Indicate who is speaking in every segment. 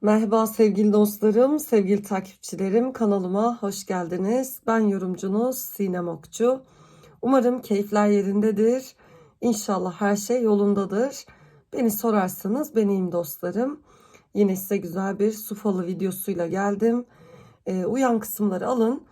Speaker 1: Merhaba sevgili dostlarım, sevgili takipçilerim. Kanalıma hoş geldiniz. Ben yorumcunuz Sinem Okçu. Umarım keyifler yerindedir. İnşallah her şey yolundadır. Beni sorarsanız ben iyiyim dostlarım. Yine size güzel bir su falı videosuyla geldim. Ee, uyan kısımları alın.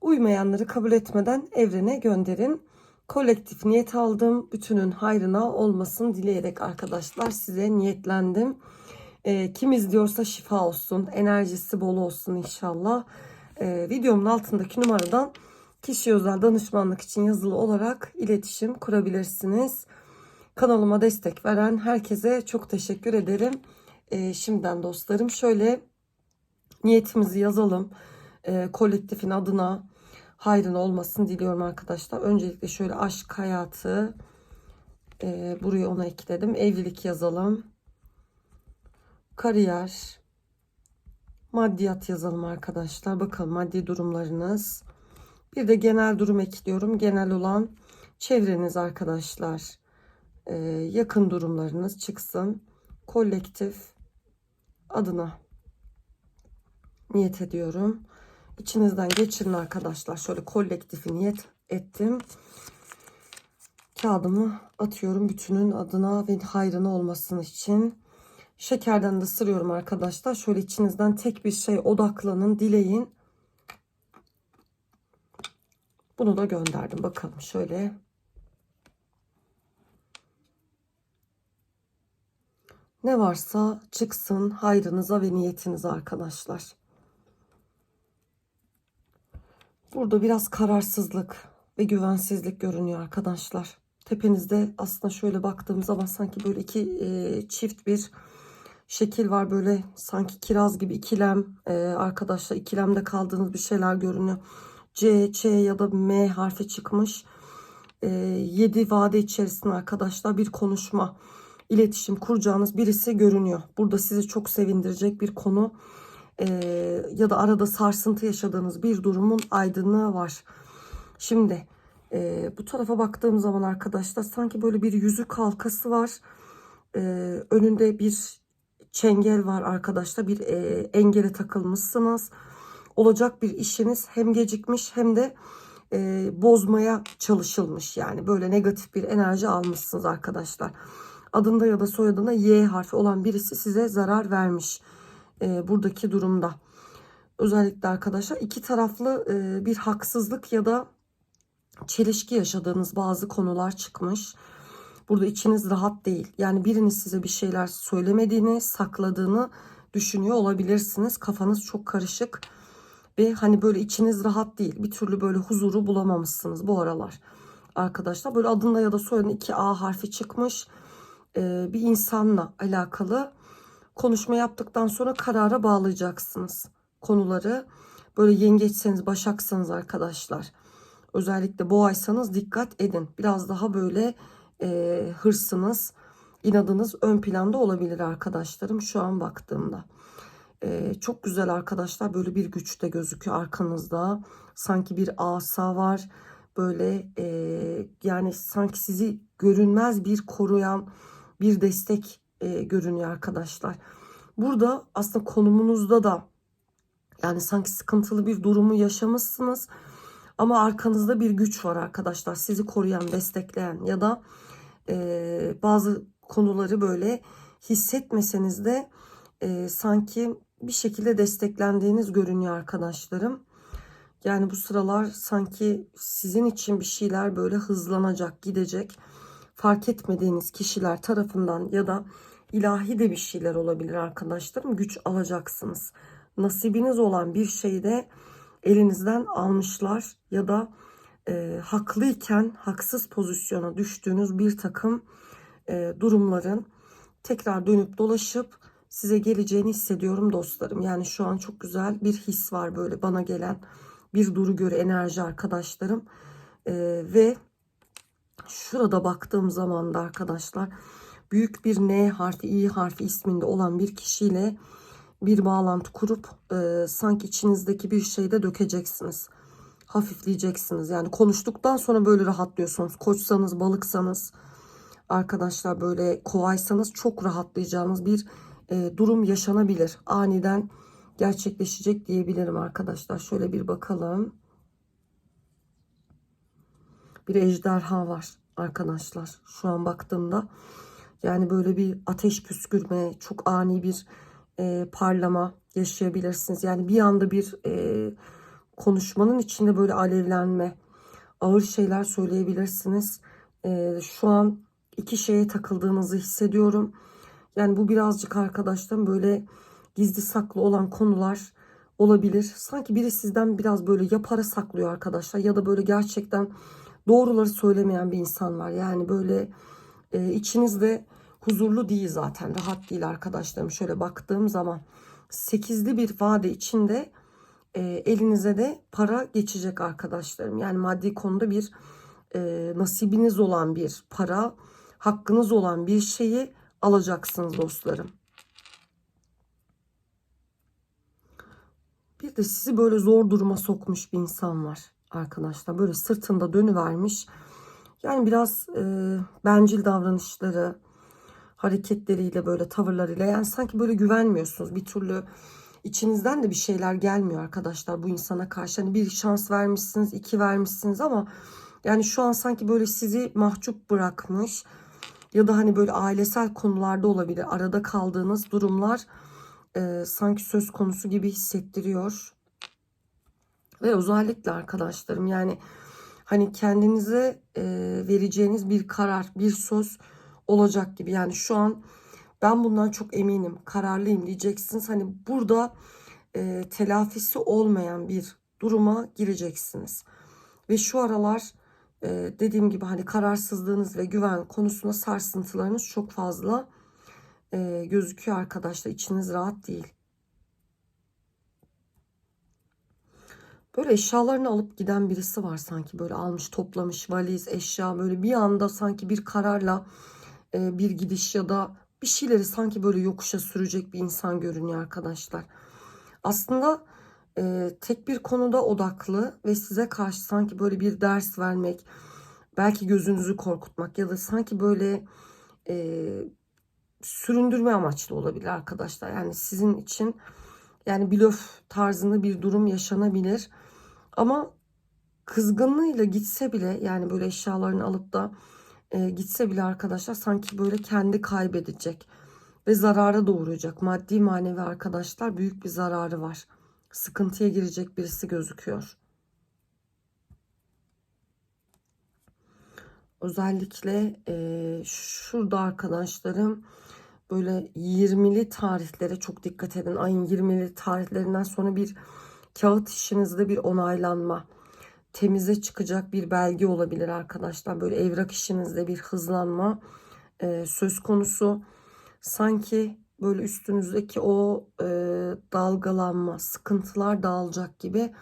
Speaker 1: Uymayanları kabul etmeden evrene gönderin. Kolektif niyet aldım. Bütünün hayrına olmasın dileyerek arkadaşlar size niyetlendim. E, kim izliyorsa şifa olsun, enerjisi bol olsun inşallah. E, videomun altındaki numaradan kişi özel danışmanlık için yazılı olarak iletişim kurabilirsiniz. Kanalıma destek veren herkese çok teşekkür ederim. E, şimdiden dostlarım şöyle niyetimizi yazalım. E, kolektifin adına hayrın olmasını diliyorum arkadaşlar. Öncelikle şöyle aşk hayatı e, buraya ona ekledim. Evlilik yazalım kariyer, maddiyat yazalım arkadaşlar. Bakalım maddi durumlarınız. Bir de genel durum ekliyorum. Genel olan çevreniz arkadaşlar. Ee, yakın durumlarınız çıksın. Kolektif adına niyet ediyorum. İçinizden geçirin arkadaşlar. Şöyle kolektifi niyet ettim. Kağıdımı atıyorum bütünün adına ve hayrına olmasın için. Şekerden de sırıyorum arkadaşlar. Şöyle içinizden tek bir şey odaklanın, dileyin. Bunu da gönderdim. Bakalım şöyle. Ne varsa çıksın hayrınıza ve niyetinize arkadaşlar. Burada biraz kararsızlık ve güvensizlik görünüyor arkadaşlar. Tepenizde aslında şöyle baktığım zaman sanki böyle iki e, çift bir şekil var böyle sanki kiraz gibi ikilem e, arkadaşlar ikilemde kaldığınız bir şeyler görünüyor. C, Ç ya da M harfi çıkmış. E, 7 vade içerisinde arkadaşlar bir konuşma, iletişim kuracağınız birisi görünüyor. Burada sizi çok sevindirecek bir konu e, ya da arada sarsıntı yaşadığınız bir durumun aydınlığı var. Şimdi e, bu tarafa baktığım zaman arkadaşlar sanki böyle bir yüzük halkası var. E, önünde bir çengel var arkadaşlar. Bir e, engele takılmışsınız. Olacak bir işiniz hem gecikmiş hem de e, bozmaya çalışılmış. Yani böyle negatif bir enerji almışsınız arkadaşlar. Adında ya da soyadında Y harfi olan birisi size zarar vermiş. E, buradaki durumda. Özellikle arkadaşlar iki taraflı e, bir haksızlık ya da çelişki yaşadığınız bazı konular çıkmış. Burada içiniz rahat değil. Yani biriniz size bir şeyler söylemediğini, sakladığını düşünüyor olabilirsiniz. Kafanız çok karışık ve hani böyle içiniz rahat değil. Bir türlü böyle huzuru bulamamışsınız bu aralar. Arkadaşlar böyle adında ya da soyadında iki A harfi çıkmış. Ee, bir insanla alakalı konuşma yaptıktan sonra karara bağlayacaksınız konuları. Böyle yengeçseniz, başaksanız arkadaşlar. Özellikle boğaysanız dikkat edin. Biraz daha böyle e, hırsınız, inadınız ön planda olabilir arkadaşlarım şu an baktığımda. E, çok güzel arkadaşlar böyle bir güç de gözüküyor arkanızda. Sanki bir asa var. Böyle e, yani sanki sizi görünmez bir koruyan bir destek e, görünüyor arkadaşlar. Burada aslında konumunuzda da yani sanki sıkıntılı bir durumu yaşamışsınız. Ama arkanızda bir güç var arkadaşlar. Sizi koruyan, destekleyen ya da e, bazı konuları böyle hissetmeseniz de e, sanki bir şekilde desteklendiğiniz görünüyor arkadaşlarım. Yani bu sıralar sanki sizin için bir şeyler böyle hızlanacak, gidecek. Fark etmediğiniz kişiler tarafından ya da ilahi de bir şeyler olabilir arkadaşlarım. Güç alacaksınız. Nasibiniz olan bir şeyde elinizden almışlar ya da e, haklıyken haksız pozisyona düştüğünüz bir takım e, durumların tekrar dönüp dolaşıp size geleceğini hissediyorum dostlarım. Yani şu an çok güzel bir his var böyle bana gelen bir duru göre enerji arkadaşlarım. E, ve şurada baktığım zaman da arkadaşlar büyük bir N harfi, İ harfi isminde olan bir kişiyle bir bağlantı kurup e, sanki içinizdeki bir şeyde dökeceksiniz hafifleyeceksiniz. Yani konuştuktan sonra böyle rahatlıyorsunuz. Koçsanız, balıksanız, arkadaşlar böyle kovaysanız çok rahatlayacağınız bir e, durum yaşanabilir. Aniden gerçekleşecek diyebilirim arkadaşlar. Şöyle bir bakalım. Bir ejderha var arkadaşlar. Şu an baktığımda yani böyle bir ateş püskürme, çok ani bir e, parlama yaşayabilirsiniz. Yani bir anda bir e, konuşmanın içinde böyle alevlenme, ağır şeyler söyleyebilirsiniz. E, şu an iki şeye takıldığınızı hissediyorum. Yani bu birazcık arkadaşlarım böyle gizli saklı olan konular olabilir. Sanki biri sizden biraz böyle ya para saklıyor arkadaşlar ya da böyle gerçekten doğruları söylemeyen bir insan var. Yani böyle e, içinizde huzurlu değil zaten. Rahat değil arkadaşlarım. Şöyle baktığım zaman sekizli bir vade içinde e, elinize de para geçecek arkadaşlarım. Yani maddi konuda bir e, nasibiniz olan bir para, hakkınız olan bir şeyi alacaksınız dostlarım. Bir de sizi böyle zor duruma sokmuş bir insan var arkadaşlar. Böyle sırtında dönüvermiş. Yani biraz e, bencil davranışları, hareketleriyle böyle tavırlarıyla yani sanki böyle güvenmiyorsunuz. Bir türlü içinizden de bir şeyler gelmiyor arkadaşlar bu insana karşı. Hani bir şans vermişsiniz, iki vermişsiniz ama yani şu an sanki böyle sizi mahcup bırakmış ya da hani böyle ailesel konularda olabilir. Arada kaldığınız durumlar e, sanki söz konusu gibi hissettiriyor. Ve özellikle arkadaşlarım yani hani kendinize e, vereceğiniz bir karar, bir söz olacak gibi. Yani şu an ben bundan çok eminim, kararlıyım diyeceksiniz. Hani burada e, telafisi olmayan bir duruma gireceksiniz. Ve şu aralar e, dediğim gibi hani kararsızlığınız ve güven konusunda sarsıntılarınız çok fazla e, gözüküyor arkadaşlar. İçiniz rahat değil. Böyle eşyalarını alıp giden birisi var sanki böyle almış toplamış valiz eşya böyle bir anda sanki bir kararla e, bir gidiş ya da bir şeyleri sanki böyle yokuşa sürecek bir insan görünüyor arkadaşlar. Aslında e, tek bir konuda odaklı ve size karşı sanki böyle bir ders vermek, belki gözünüzü korkutmak ya da sanki böyle e, süründürme amaçlı olabilir arkadaşlar. Yani sizin için yani blöf tarzında bir durum yaşanabilir. Ama kızgınlığıyla gitse bile yani böyle eşyalarını alıp da e, gitse bile arkadaşlar sanki böyle kendi kaybedecek ve zarara doğuracak. Maddi manevi arkadaşlar büyük bir zararı var. Sıkıntıya girecek birisi gözüküyor. Özellikle e, şurada arkadaşlarım böyle 20'li tarihlere çok dikkat edin. Ayın 20'li tarihlerinden sonra bir kağıt işinizde bir onaylanma, temize çıkacak bir belge olabilir arkadaşlar. Böyle evrak işinizde bir hızlanma e, söz konusu. Sanki böyle üstünüzdeki o e, dalgalanma, sıkıntılar dağılacak gibi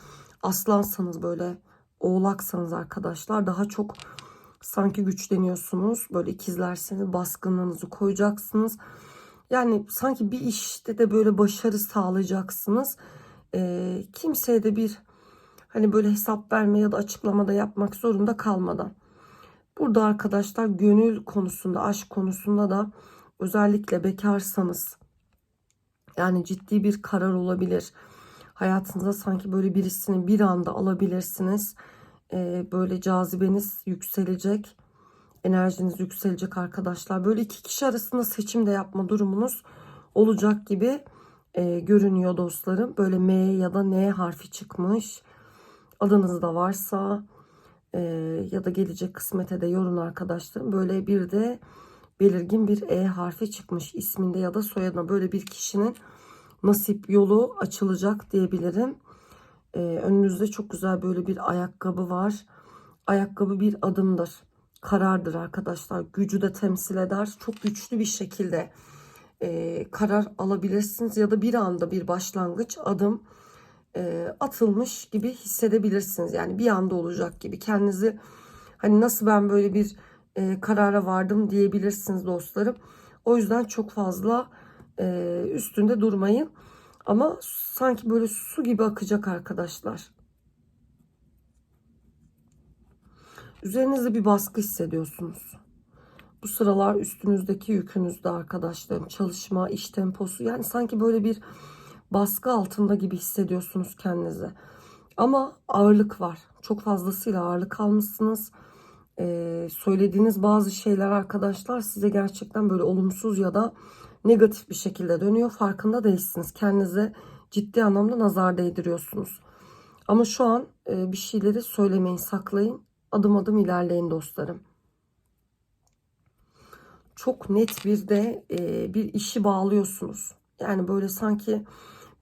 Speaker 1: aslansanız böyle oğlaksanız arkadaşlar daha çok sanki güçleniyorsunuz. Böyle ikizlerseniz baskınlığınızı koyacaksınız. Yani sanki bir işte de böyle başarı sağlayacaksınız. E, kimseye de bir hani böyle hesap verme ya da açıklamada yapmak zorunda kalmadan. Burada arkadaşlar gönül konusunda, aşk konusunda da özellikle bekarsanız yani ciddi bir karar olabilir. Hayatınıza sanki böyle birisini bir anda alabilirsiniz. Ee, böyle cazibeniz yükselecek. Enerjiniz yükselecek arkadaşlar. Böyle iki kişi arasında seçim de yapma durumunuz olacak gibi e, görünüyor dostlarım. Böyle M ya da N harfi çıkmış. Adınızda varsa e, ya da gelecek kısmete de yorun arkadaşlarım. Böyle bir de belirgin bir E harfi çıkmış isminde ya da soyadına böyle bir kişinin nasip yolu açılacak diyebilirim. Ee, önünüzde çok güzel böyle bir ayakkabı var. Ayakkabı bir adımdır. Karardır arkadaşlar. Gücü de temsil eder. Çok güçlü bir şekilde e, karar alabilirsiniz ya da bir anda bir başlangıç adım e, atılmış gibi hissedebilirsiniz. Yani bir anda olacak gibi kendinizi hani nasıl ben böyle bir e, karara vardım diyebilirsiniz dostlarım. O yüzden çok fazla e, üstünde durmayın. Ama sanki böyle su gibi akacak arkadaşlar. Üzerinizde bir baskı hissediyorsunuz. Bu sıralar üstünüzdeki yükünüzde arkadaşlarım çalışma, iş temposu yani sanki böyle bir baskı altında gibi hissediyorsunuz kendinizi. Ama ağırlık var. Çok fazlasıyla ağırlık almışsınız. Ee, söylediğiniz bazı şeyler arkadaşlar size gerçekten böyle olumsuz ya da negatif bir şekilde dönüyor. Farkında değilsiniz. Kendinize ciddi anlamda nazar değdiriyorsunuz. Ama şu an e, bir şeyleri söylemeyin, saklayın. Adım adım ilerleyin dostlarım. Çok net bir de e, bir işi bağlıyorsunuz. Yani böyle sanki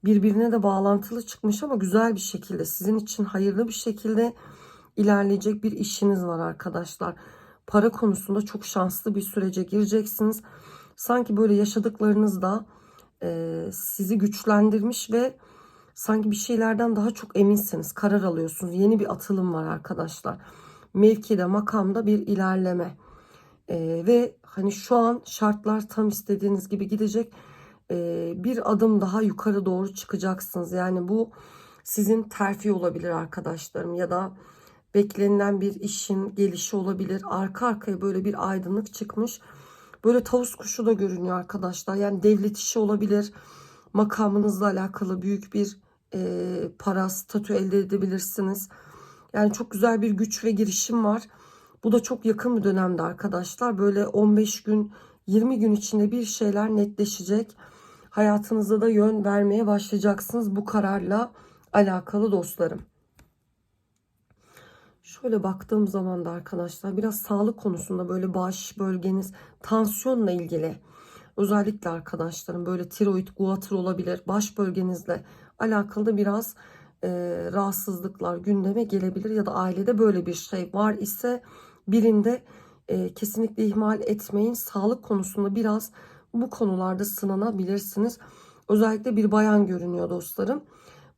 Speaker 1: birbirine de bağlantılı çıkmış ama güzel bir şekilde sizin için hayırlı bir şekilde ilerleyecek bir işiniz var arkadaşlar. Para konusunda çok şanslı bir sürece gireceksiniz. Sanki böyle yaşadıklarınız da e, sizi güçlendirmiş ve sanki bir şeylerden daha çok eminsiniz. Karar alıyorsunuz. Yeni bir atılım var arkadaşlar. Mevkide, makamda bir ilerleme. E, ve hani şu an şartlar tam istediğiniz gibi gidecek. E, bir adım daha yukarı doğru çıkacaksınız. Yani bu sizin terfi olabilir arkadaşlarım ya da beklenilen bir işin gelişi olabilir. Arka arkaya böyle bir aydınlık çıkmış. Böyle tavus kuşu da görünüyor arkadaşlar. Yani devlet işi olabilir. Makamınızla alakalı büyük bir e, para, statü elde edebilirsiniz. Yani çok güzel bir güç ve girişim var. Bu da çok yakın bir dönemde arkadaşlar. Böyle 15 gün, 20 gün içinde bir şeyler netleşecek. Hayatınızda da yön vermeye başlayacaksınız bu kararla alakalı dostlarım. Şöyle baktığım zaman da arkadaşlar biraz sağlık konusunda böyle baş bölgeniz tansiyonla ilgili özellikle arkadaşlarım böyle tiroid, guatr olabilir baş bölgenizle alakalı biraz e, rahatsızlıklar gündeme gelebilir ya da ailede böyle bir şey var ise birinde e, kesinlikle ihmal etmeyin. Sağlık konusunda biraz bu konularda sınanabilirsiniz. Özellikle bir bayan görünüyor dostlarım.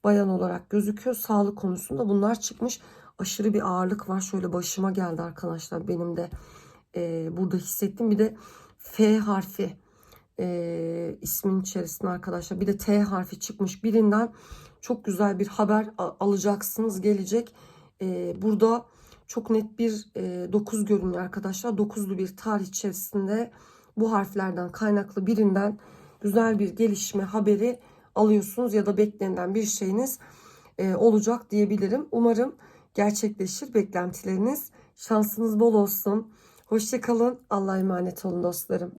Speaker 1: Bayan olarak gözüküyor. Sağlık konusunda bunlar çıkmış. Aşırı bir ağırlık var. Şöyle başıma geldi arkadaşlar. Benim de e, burada hissettim. Bir de F harfi e, ismin içerisinde arkadaşlar. Bir de T harfi çıkmış. Birinden çok güzel bir haber alacaksınız. Gelecek. E, burada çok net bir e, 9 görünüyor arkadaşlar. 9'lu bir tarih içerisinde bu harflerden kaynaklı birinden güzel bir gelişme haberi alıyorsunuz ya da beklenen bir şeyiniz e, olacak diyebilirim. Umarım gerçekleşir beklentileriniz. Şansınız bol olsun. Hoşçakalın. Allah'a emanet olun dostlarım.